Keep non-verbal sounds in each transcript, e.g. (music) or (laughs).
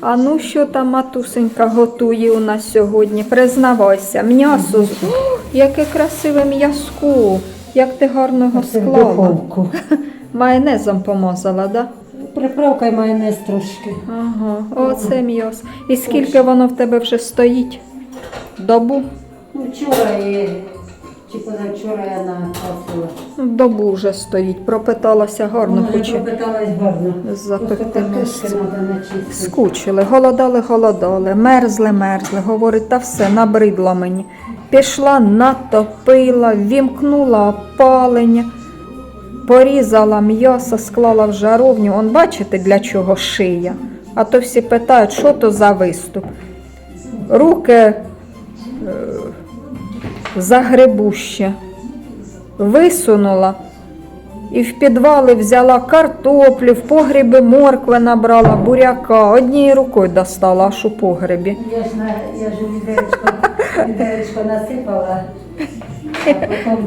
А ну що там матусенька готує у нас сьогодні? Признавайся, м'ясо. з- О, яке красиве м'язко. Як ти гарно його Це в склала. духовку. (laughs) Майонезом помазала, да? Приправка і майонез трошки. Ага, оце м'ясо. І скільки воно в тебе вже стоїть? Добу? Ну, вчора і чи позавчора я накасила. Добу вже стоїть. Пропиталася гарно, вже хоче пропиталась гарно. запекти. Скучили, голодали, голодали, мерзли, мерзли. Говорить, та все, набридло мені. Пішла, натопила, вімкнула опалення, порізала м'ясо, склала в жаровню. Он бачите, для чого шия. А то всі питають, що то за виступ. Руки е, загребуще висунула. І в підвали взяла картоплю, в погрібі моркви набрала, буряка. Однією рукою достала аж у погребі. Я ж, на, я ж відеречко, відеречко насипала, а потім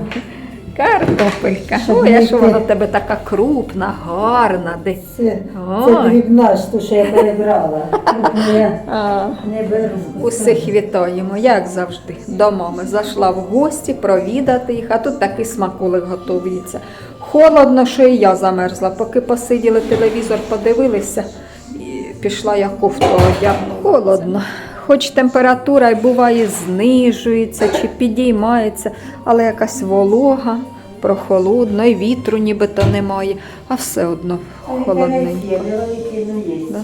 Картопелька. Щоб Ой, а що вона в тебе така крупна, гарна. Де... це, це Ой. дрібна що я перебрала. Я (laughs) А, не беру. усіх вітаємо, як завжди. До мами зайшла в гості провідати їх, а тут такий смаколик готується. Холодно, що і я замерзла. Поки посиділи телевізор, подивилися, і пішла я кофту одягну. Холодно. Хоч температура й буває знижується чи підіймається, але якась волога, прохолодно, і вітру нібито немає, а все одно холодненько. Да.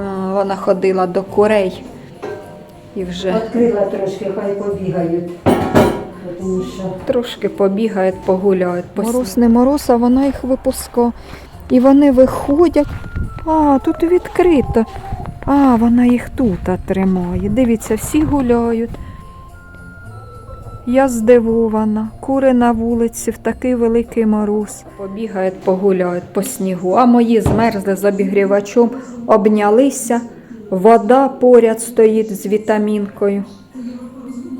А, Вона ходила до курей і вже Відкрила трошки, хай побігають. Тому що трошки побігають, погуляють. Мороз не мороз, а вона їх випускає. І вони виходять. А, тут відкрито. А, вона їх тут тримає. Дивіться, всі гуляють. Я здивована. Кури на вулиці в такий великий мороз. Побігають, погуляють по снігу. А мої змерзли з обігрівачом, обнялися. Вода поряд стоїть з вітамінкою.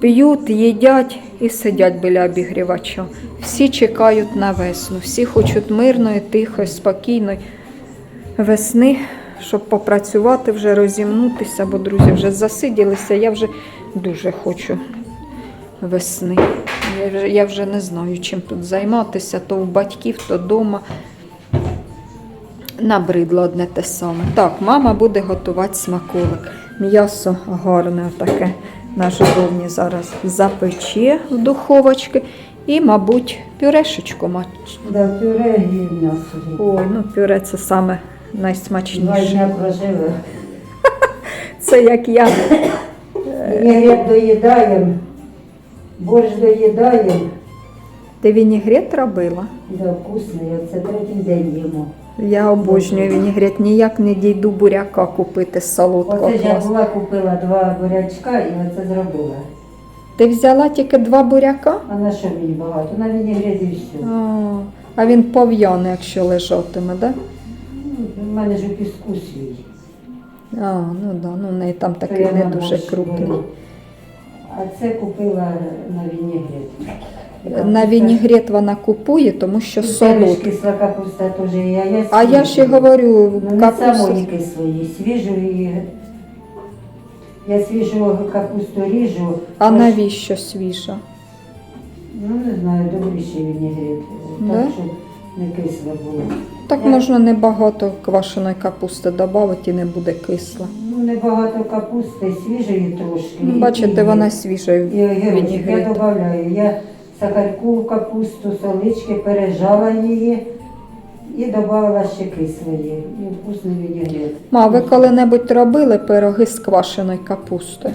П'ють, їдять і сидять біля обігрівача. Всі чекають на весну, всі хочуть мирної, тихої, спокійної весни, щоб попрацювати, вже розімнутися, бо друзі вже засиділися. Я вже дуже хочу весни. Я вже, я вже не знаю, чим тут займатися, то у батьків, то вдома. Набридло одне те саме. Так, мама буде готувати смаколик. М'ясо гарне таке на жировні зараз запече в духовочки. І, мабуть, пюрешечку. да, пюре і м'ясо. Ой, ну пюре це саме найсмачніше. прожили. (laughs) Це як я. Вінігрет доїдаємо, борщ доїдаємо. Ти вінігрет робила? Да, вкусний, оце третій день їмо. Я обожнюю вінігрет, ніяк не дійду буряка купити з солодкого. Оце ж я була, купила два бурячка і оце зробила. Ти взяла тільки два буряка? А на що мені багато? На вінігрет і все. А, а він пов'яне, якщо лежатиме, да? У мене ж піску свій. А, ну да, ну в неї там то такий я не дуже борщ крупний. А це купила на вінігрет. На вінігрет вона купує, тому що солодкий. Кисла капуста теж є. А, я А я ж і свіжу. говорю, Ну, не самої кислої, свіжу і я свіжу капусту ріжу. А навіщо свіжа? Ну, не знаю, добріший вінігрет. Да? Так, щоб не кисло було. Так можна небагато квашеної капусти додати і не буде кисла. Ну, небагато капусти, свіжої трошки. Ну, Бачите, і- вона І огірочок я додаю. Я сахарку в капусту, солички, пережала її і додала ще кислої. І вкусний вінігрет. Ма, ви коли-небудь робили пироги з квашеною капустою?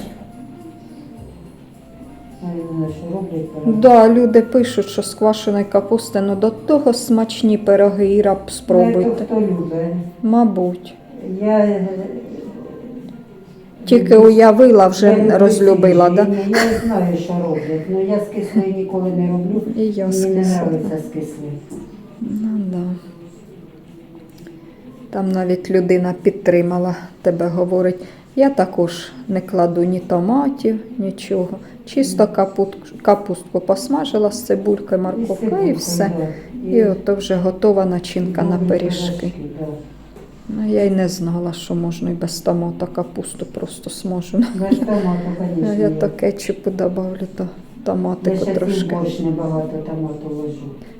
Я що роблять. пироги. Да, люди пишуть, що з квашеної капусти, ну до того смачні пироги, Іра, Ну, спробуйте. то хто любить. Мабуть. Я е, Тільки уявила, вже люблю розлюбила, свіжі. да? Я не знаю, що роблять. Ну я з кислої ніколи не роблю. І я з Мені не кислою. подобається з кислою. Ну, да. Там навіть людина підтримала тебе, говорить, я також не кладу ні томатів, нічого. Чисто капут, капустку посмажила з цибулькою, морковкою і все. І ото вже готова начинка на пиріжки. Ну, я й не знала, що можна і без томата капусту просто смажу. Звісно. Я то кетчупу добавлю, то томатику трошки.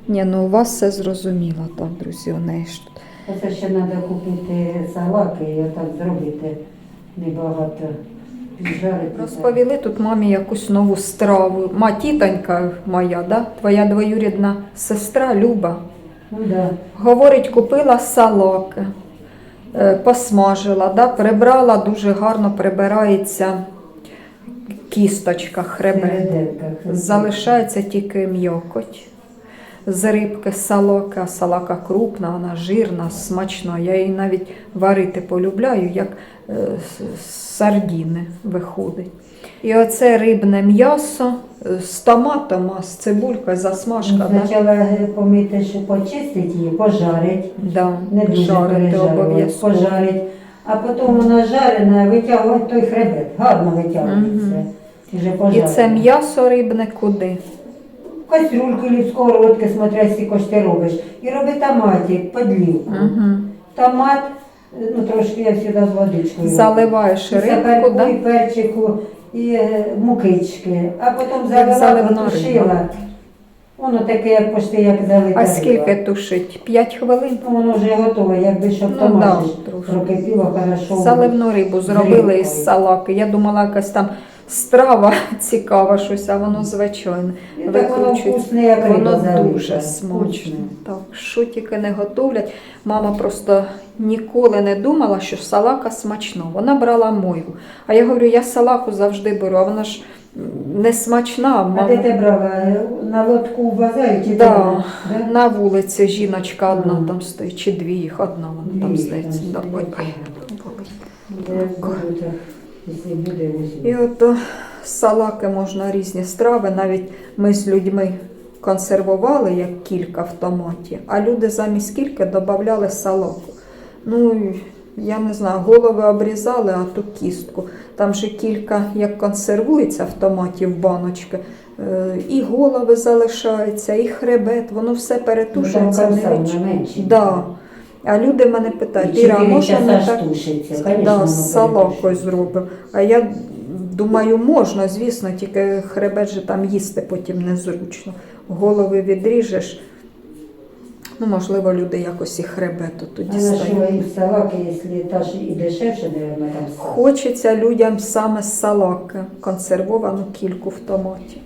Ні, ну у вас все зрозуміло, так, друзі, у неї ж. Оце ще треба купити салаки і отак зробити небагато. Жарити. Розповіли тут мамі якусь нову страву. Ма тітонька моя, да? твоя двоюрідна сестра Люба. Ну да. Говорить, купила салаки, е, посмажила, да? прибрала, дуже гарно прибирається кісточка, хребет. Залишається тільки м'якоть. З рибки салока, салака крупна, вона жирна, смачна. Я її навіть варити полюбляю, як е, сардіни виходить. І оце рибне м'ясо е, з томатом, а з цибулькою, засмажка. Да? Спочатку помити, що почистить її, пожарить. Да, Не дуже жарити обов'язково. пожарить. А потім вона жарена, витягувати той хребет. Гарно витягується. Вже І це м'ясо рибне куди? Кастрюльку чи в сковородки, смотря скільки ж ти робиш. І роби томатик, подлівку. Угу. Томат, ну трошки я завжди з водичкою. Заливаєш рибку, сахарку, да? і перчику, і е, мукички. А потім залила, потушила. Воно таке, як почти як залита А скільки тушить? П'ять хвилин? Ну, воно вже готове, якби щоб Ну, томат да, прокипіло хорошо. Заливну рибу зробили із салаки. Я думала, якась там страва (laughs) цікава, щось, а воно звичайне. І воно вкусне, як Воно дуже смачно. Вкусне. Так, що тільки не готовлять. Мама просто ніколи не думала, що салака смачна. Вона брала мойву. А я говорю, я салаку завжди беру, а вона ж не смачна. А де ти брала? На лотку в базарі Да. Да? на вулиці жіночка одна там стоїть, чи дві їх одна вона там Дві здається. там Да. Ой, ой, болить. Якщо буде І от салаки можна різні страви. Навіть ми з людьми консервували як кілька в томаті, а люди замість кілька додавали салаку. Ну, я не знаю, голови обрізали, а ту кістку. Там же кілька як консервується в томаті в баночки. е, І голови залишаються, і хребет, воно все перетушується. Ну, не менше. Да. А люди мене питають, Іра, а можна не так да, з салокою зробив. А я думаю, можна, звісно, тільки хребет же там їсти потім незручно. Голови відріжеш. Ну, можливо, люди якось і хребету тоді стають. салаки, якщо та ж і дешевше, наверное, там. Хочеться людям саме салаки, консервовану кільку в томаті.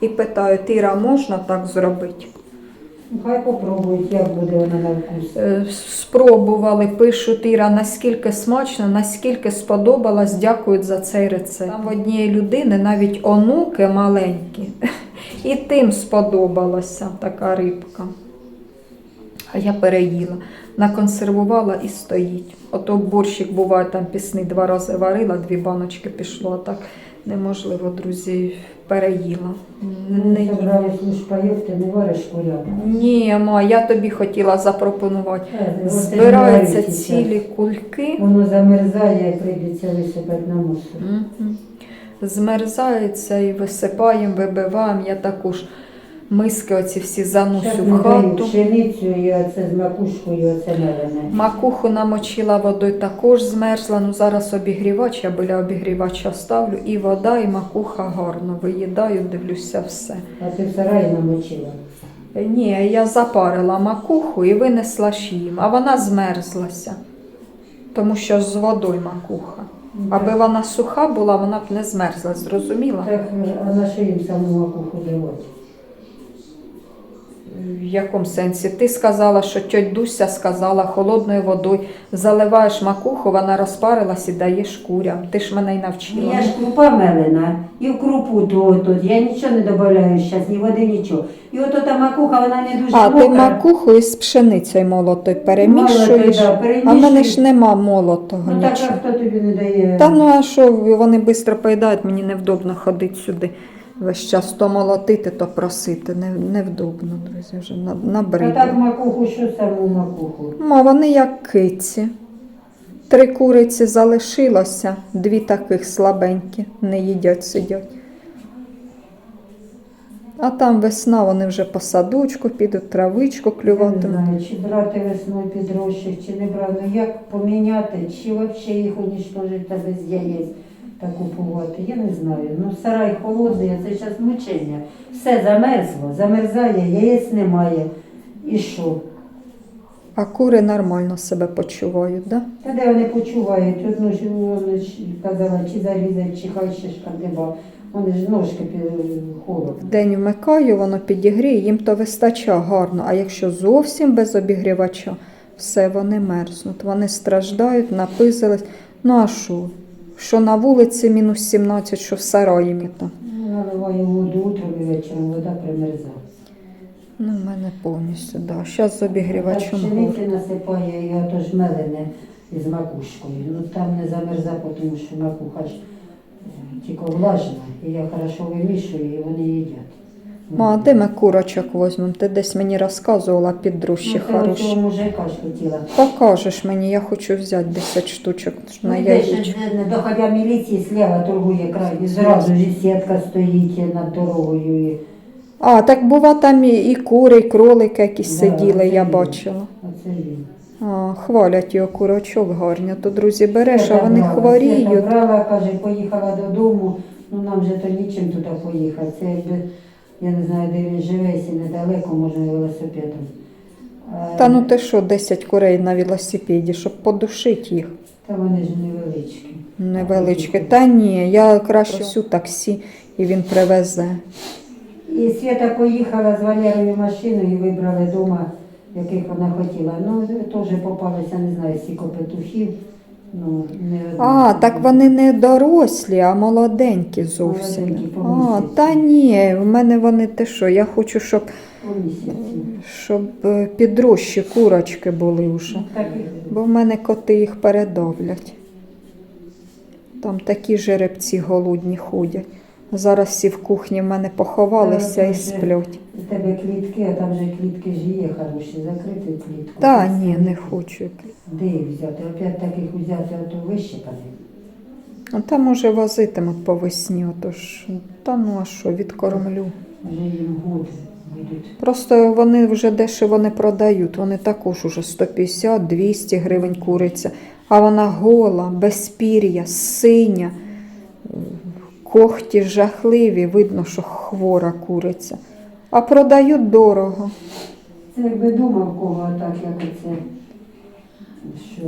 І питають, Іра, можна так зробити? Хай попробують, як буде вона на вкус. Е, Спробували, пишуть Іра, наскільки смачно, наскільки сподобалось, дякують за цей рецепт. Там в однієї людини навіть онуки маленькі, і тим сподобалася така рибка. А я переїла, наконсервувала і стоїть. Ото борщик буває там пісний два рази варила, дві баночки пішло, так неможливо, друзі, переїла. Не, не їм. собрались ти не вариш курятину. Ні, ма, я тобі хотіла запропонувати. Е, Збираються цілі кульки. Воно замерзає, і прийдеться висипати на мусор. Мгм. Змерзаються і висипаємо, вибиваємо. Я також миски оці всі заносю в хату. пшеницю і оце з макушкою, оце мелене. Макуху намочила водою, також змерзла. Ну зараз обігрівач, я біля обігрівача ставлю. І вода, і макуха гарно. Виїдаю, дивлюся все. А ти в сараї намочила. Е, Ні, я запарила макуху і винесла ж їм, а вона змерзлася, тому що з водою макуха. Аби вона суха була, вона б не змерзла, зрозуміла? Так, а на що їм саму макуху давати? В якому сенсі? Ти сказала, що тьоть Дуся сказала холодною водою заливаєш макуху, вона розпарилась і даєш курям. Ти ж мене й навчила. Я ж крупа мелена, і в крупу то тут. Я нічого не додаю зараз, ні води, нічого. І от та макуха, вона не дуже А, ти мокра. макуху із пшеницею молотою перемішуєш, Молотою, да, а в мене перемішую. ж нема молотого Ну так, нічого. а хто тобі не дає? Та ну а що, вони швидко поїдають, мені невдобно ходити сюди. Весь час то молотити, то просити. Не, невдобно, друзі, вже на- а так макуху, що саму макуху? Ма, вони як киці. Три куриці залишилося, дві таких слабенькі, не їдять, сидять. А там весна, вони вже по садочку підуть, травичку Я не знаю, чи брати весною підрощих, чи не брати. Ну як поміняти, чи взагалі їх уничтожити без яєць та купувати. Я не знаю. Ну сарай холодний, а це зараз мучення. Все замерзло, замерзає, яєць немає. І що? А кури нормально себе почувають, да? Та де вони почувають? Одну ж вони ж казала, чи зарізать, чи хай ще шкандиба. Вони ж ножки під холодно. День вмикаю, воно підігріє, їм то вистачає гарно. А якщо зовсім без обігрівача, все вони мерзнуть. Вони страждають, напизились. Ну а що? Що на вулиці мінус 17, що в сараї міто. Ну, Наливаю воду утром і вечором, вода примерзає. Ну, в мене повністю, да. Зараз з Так обігрівачем пшениці насипає і то ж мелене із макушкою. Ну там не замерза, тому що макуха ж е, тільки влажна, і я хорошо вимішую, і вони їдять. Ма, а де ми курочок візьмемо? Ти десь мені розказувала підрущі Ну, хороші. мужика ж хотіла. Покажеш мені, я хочу взяти 10 штучок на Ну, де ж, яєчко. е, не доходя міліції, слева торгує край, і зразу ж сітка стоїть над дорогою. І... А, так бува там і, і кури, і кролики якісь Да, сиділи, я він. бачила. Оце він. А, хвалять його курочок гарні. То, друзі, береш, а вони брала, хворіють. Свята брала, каже, поїхала додому, ну нам же то нічим туди поїхати. Це якби, я не знаю, де він живе, якщо недалеко, можна і велосипедом. Та ну ти що, 10 курей на велосипеді, щоб подушити їх. Та вони ж невеличкі. Невеличкі. Та ні, я краще всю таксі і він привезе. І Свята поїхала з Валерою машиною і вибрали вдома, яких вона хотіла. Ну, теж попалися, не знаю, сіко петухів. Ну, не. А, так вони не дорослі, а молоденькі зовсім. Молоденькі, по А, місяці. та ні, в мене вони те що, я хочу, щоб, По місяці. щоб е, підрощі курочки були вже. Ну, так і- Бо в мене коти їх передавлять. Там такі жеребці голодні ходять. Зараз всі в кухні в мене поховалися і сплять. У тебе клітки, а там же клітки ж є хороші, закрити клітку. Та ні, не хочу. Де їх взяти? Опять таких взяти, а то вищипати. А там може возитимуть по весні, отож. Та ну а що, відкормлю. Вже їм год будуть. Просто вони вже дешево не продають. Вони також уже 150-200 гривень куриця. А вона гола, без пір'я, синя, е, когті жахливі, видно, що хвора куриця. А продають дорого. Це якби думав кого так, як оце, що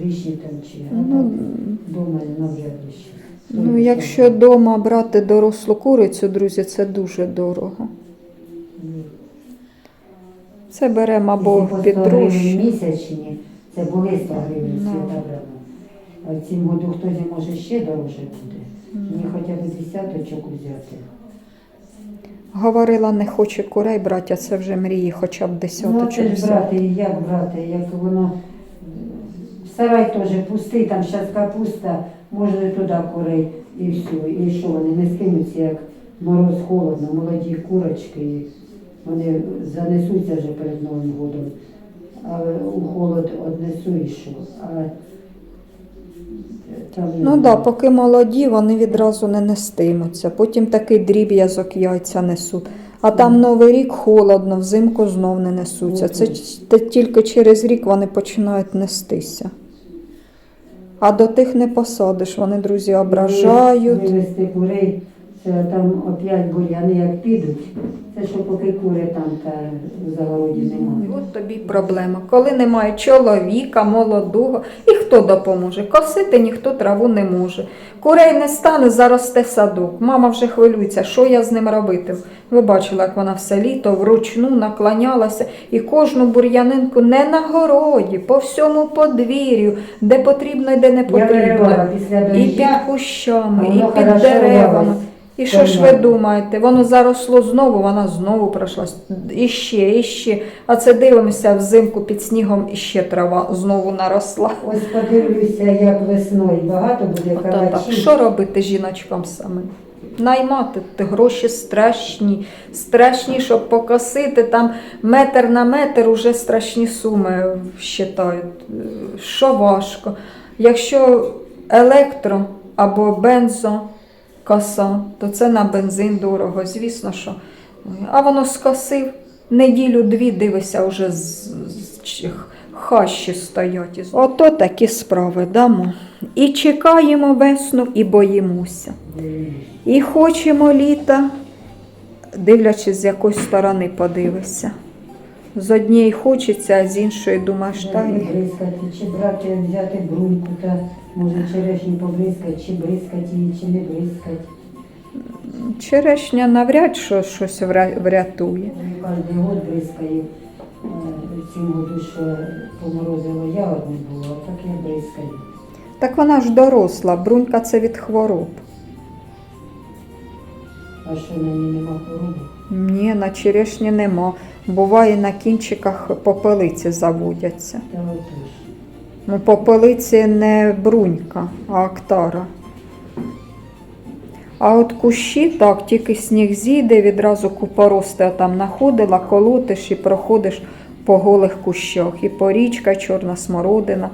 вищі там чи Ну, дома навряд ли. Ну, якщо вдома брати дорослу курицю, друзі, це дуже дорого. Це беремо або Якщо по 100 гривень підрощі. місячні, це були 100 гривень Ну. свята брала. А в цім году хтось може ще дороже буде. Мені хоча б десяточок взяти. Говорила, не хоче курей брати, а це вже мрії, хоча б Ну, десяточок це ж взяти. брати, як брати, як воно. Сарай теж пустий, там зараз капуста, можна і туди курей і все. І що вони не скинуться, як мороз холодно, молоді курочки, і вони занесуться вже перед Новим годом. А у холод однесу і що. А там, Ну так, да, поки молоді, вони відразу не нестимуться. Потім такий дріб'язок яйця несуть. А там новий рік холодно, взимку знов не несуться. Це це тільки через рік вони починають нестися. А до тих не посадиш, вони, друзі, ображають. Курей, це там опять бур'яни як підуть. Це що поки кури там та в загороді немає. От тобі проблема. Коли немає чоловіка, молодого, і хто допоможе? Косити ніхто траву не може. Курей не стане, заросте садок. Мама вже хвилюється, що я з ним робитиму. Ви бачили, як вона все літо вручну наклонялася і кожну бур'янинку не на городі, по всьому подвір'ю, де потрібно і де не потрібно. І під кущами, і під деревами. І що ж ви думаєте? Воно заросло знову, вона знову пройшлась. І ще, і ще. А це дивимося взимку під снігом і ще трава знову наросла. Ось подивлюся, як весною багато буде калачів. Що робити жіночкам самим? Наймати гроші страшні, страшні, щоб покосити там метр на метр уже страшні суми вважають. Що важко? Якщо електро або бензо коса, то це на бензин дорого. Звісно, що А воно скосив. Неділю-дві дивися, вже з, хащі стоять. Ото такі справи дамо. І чекаємо весну, і боїмося. І хочемо літа, дивлячись, з якої сторони подивишся. З однієї хочеться, а з іншої думаєш, та Та ні. бризкати, чи брати, взяти бруньку, та може черешню побризкати, чи бризкати її, чи не бризкати. Черешня навряд що щось вря- врятує. Кожен год бризкаю. Е, году, що поморозило ягод не було, а так я бризкаю. Так вона ж доросла, брунька це від хвороб. А що на ній нема хвороби? Ні, на черешні нема. Буває на кінчиках попелиці заводяться. Ну, попелиці не брунька, а актара. А от кущі, так, тільки сніг зійде, відразу купорости там находила, колотиш і проходиш по голих кущах. І порічка, чорна смородина.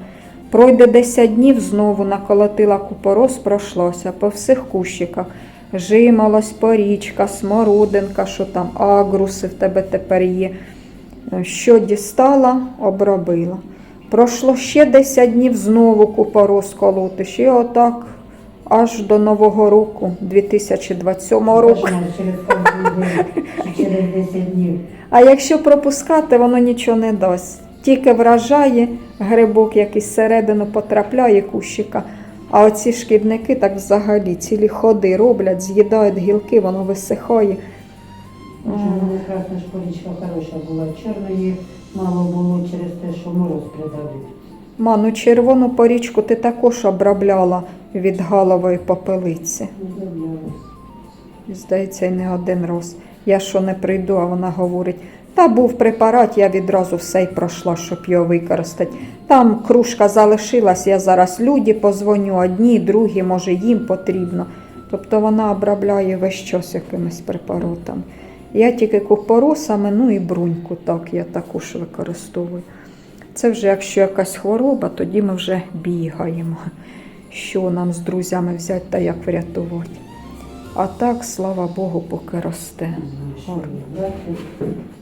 Пройде 10 днів, знову наколотила купорос, пройшлося по всіх кущиках. Жимолось, порічка, смородинка, що там, агруси в тебе тепер є. Що дістала, обробила. Пройшло ще 10 днів, знову купорос колотиш. І отак аж до Нового року, 2027 року. Через кожен день, чи через 10 днів. А якщо пропускати, воно нічого не дасть. Тільки вражає, грибок якийсь всередину потрапляє кущика. А оці шкідники так взагалі цілі ходи роблять, з'їдають гілки, воно висихає. Вона красна школічка хороша була. Чорної мало було через те, що мороз придавив. Ма, ну червону порічку ти також обробляла від галової попелиці. Здається, і не один раз. Я що не прийду, а вона говорить, та був препарат, я відразу все й пройшла, щоб його використати. Там кружка залишилась, я зараз люди позвоню, одні, другі, може їм потрібно. Тобто вона обробляє весь час якимись препаратами. Я тільки купоросами, ну і бруньку так я також використовую. Це вже якщо якась хвороба, тоді ми вже бігаємо. Що нам з друзями взяти та як врятувати. А так, слава Богу, поки росте.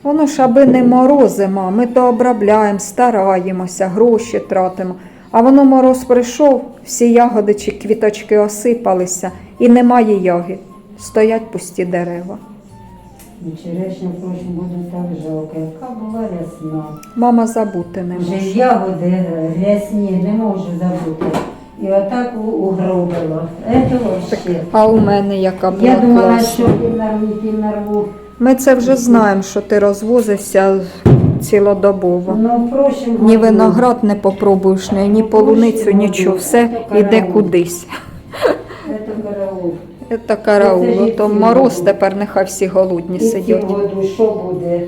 Воно ж аби не морози, ма, ми то обробляємо, стараємося, гроші тратимо. А воно мороз прийшов, всі ягоди чи квіточки осипалися, і немає ягід. Стоять пусті дерева. Черешня в прошлому году так жалко, яка була рясна. Мама забути не Вже може. ягоди е, рясні, не можу забути. І отак угробило. Це вообще. А у мене яка була Я думала, класна. що пів нарву. Ми це вже знаємо, що ти розвозишся цілодобово. Ну, в Ні году- виноград не попробуєш, ні, ні полуницю, нічого. Все йде кудись. Це караул. Це караул. То мороз тепер нехай всі голодні І сидять. году що буде?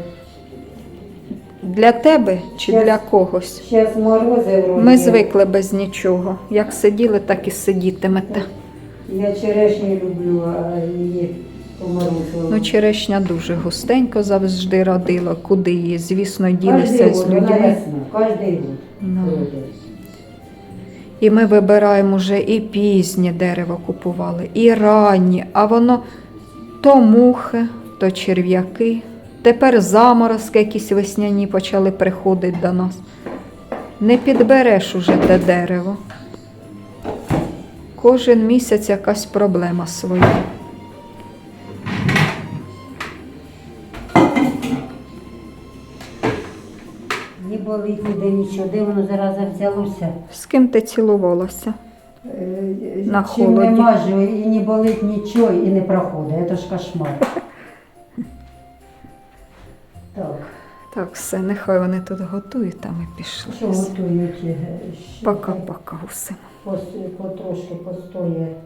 Для тебе чи Щас- для когось? Зараз морози вроді. Ми звикли без нічого. Як сиділи, так і сидітимете. Я черешню люблю, а її поморозило. Ну, черешня дуже густенько завжди родила. Куди її, звісно, ділися з людьми. Кожний год. Ну. І ми вибираємо вже і пізнє дерево купували, і ранні, а воно то мухи, то черв'яки. Тепер заморозки якісь весняні почали приходити до нас. Не підбереш уже те дерево. Кожен місяць якась проблема своя. Не болить ніде нічого, де воно зараз взялося. З ким ти цілувалася? Е, На Чим не мажу, і не болить нічого, і не проходить. Це ж кошмар. (laughs) Так, Так, все, нехай вони тут готують, а ми пішли. що готують? е, Пока-пока усім. Потрошки постоє